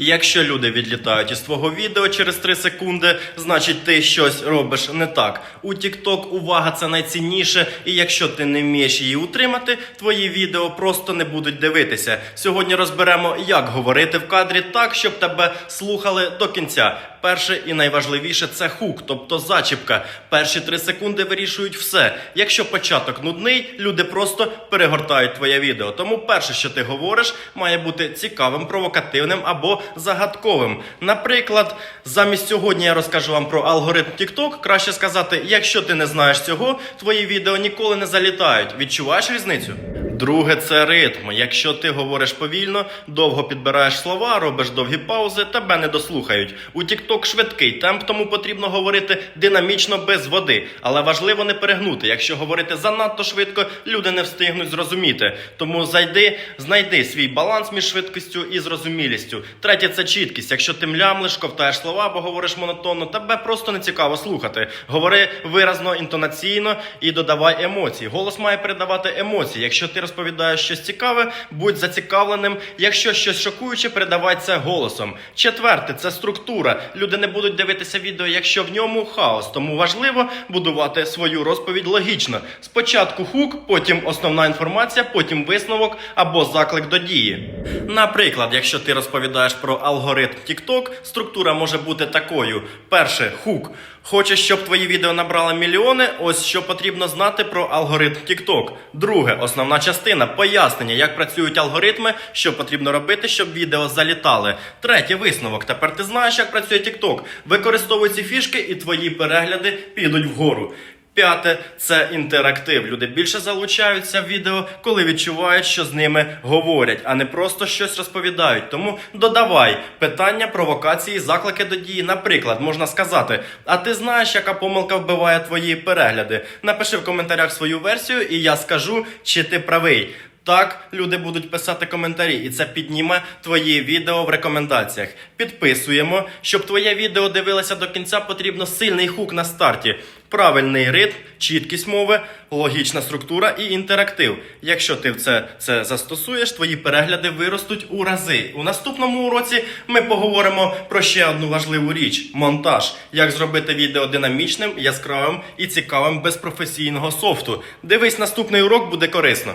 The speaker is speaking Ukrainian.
Якщо люди відлітають із твого відео через 3 секунди, значить ти щось робиш не так. У TikTok увага це найцінніше, і якщо ти не вмієш її утримати, твої відео просто не будуть дивитися. Сьогодні розберемо, як говорити в кадрі так, щоб тебе слухали до кінця. Перше і найважливіше це хук, тобто зачіпка. Перші 3 секунди вирішують все. Якщо початок нудний, люди просто перегортають твоє відео. Тому перше, що ти говориш, має бути цікавим, провокативним або загадковим. Наприклад, замість сьогодні я розкажу вам про алгоритм TikTok. Краще сказати, якщо ти не знаєш цього, твої відео ніколи не залітають. Відчуваєш різницю? Друге це ритм. Якщо ти говориш повільно, довго підбираєш слова, робиш довгі паузи, тебе не дослухають. У TikTok швидкий темп, тому потрібно говорити динамічно без води. Але важливо не перегнути. Якщо говорити занадто швидко, люди не встигнуть зрозуміти. Тому зайди, знайди свій баланс між швидкістю і зрозумілістю. Третє це чіткість. Якщо ти млямлиш, ковтаєш слова або говориш монотонно, тебе просто не цікаво слухати. Говори виразно, інтонаційно і додавай емоції. Голос має передавати емоції. Якщо ти розповідаєш щось цікаве, будь зацікавленим. Якщо щось шокуюче, передавай це голосом. Четверте це структура. Люди не будуть дивитися відео, якщо в ньому хаос. Тому важливо будувати свою розповідь логічно. Спочатку хук, потім основна інформація, потім висновок або заклик до дії. Наприклад, якщо ти розповідаєш про алгоритм TikTok, структура може бути такою: перше хук. Хочеш, щоб твої відео набрали мільйони? Ось що потрібно знати про алгоритм TikTok. Друге, основна частина пояснення, як працюють алгоритми, що потрібно робити, щоб відео залітали. Третє висновок. Тепер ти знаєш, як працює TikTok. Використовуй ці фішки, і твої перегляди підуть вгору. П'яте це інтерактив. Люди більше залучаються в відео, коли відчувають, що з ними говорять, а не просто щось розповідають. Тому додавай питання, провокації, заклики до дії. Наприклад, можна сказати: А ти знаєш, яка помилка вбиває твої перегляди? Напиши в коментарях свою версію, і я скажу, чи ти правий. Так, люди будуть писати коментарі, і це підніме твої відео в рекомендаціях. Підписуємо, щоб твоє відео дивилося до кінця, потрібно сильний хук на старті, правильний ритм, чіткість мови, логічна структура і інтерактив. Якщо ти це, це застосуєш, твої перегляди виростуть у рази. У наступному уроці ми поговоримо про ще одну важливу річ монтаж. Як зробити відео динамічним, яскравим і цікавим без професійного софту. Дивись, наступний урок буде корисно.